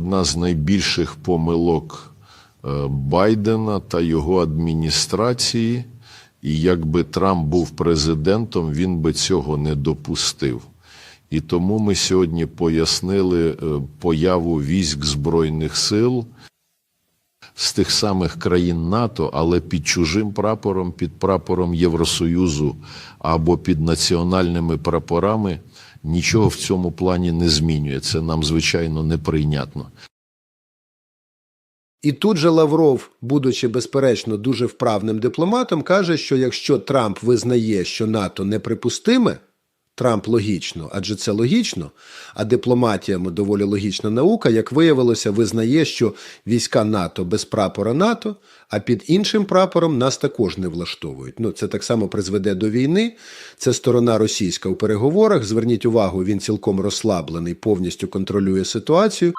Одна з найбільших помилок е, Байдена та його адміністрації. І якби Трамп був президентом, він би цього не допустив. І тому ми сьогодні пояснили е, появу військ Збройних сил з тих самих країн НАТО, але під чужим прапором, під прапором Євросоюзу або під національними прапорами. Нічого в цьому плані не змінює. Це нам, звичайно, неприйнятно. І тут же Лавров, будучи безперечно дуже вправним дипломатом, каже, що якщо Трамп визнає, що НАТО неприпустиме, Трамп логічно, адже це логічно, а дипломатія доволі логічна наука, як виявилося, визнає, що війська НАТО без прапора НАТО, а під іншим прапором нас також не влаштовують. Ну, це так само призведе до війни. Це сторона російська у переговорах. Зверніть увагу, він цілком розслаблений, повністю контролює ситуацію.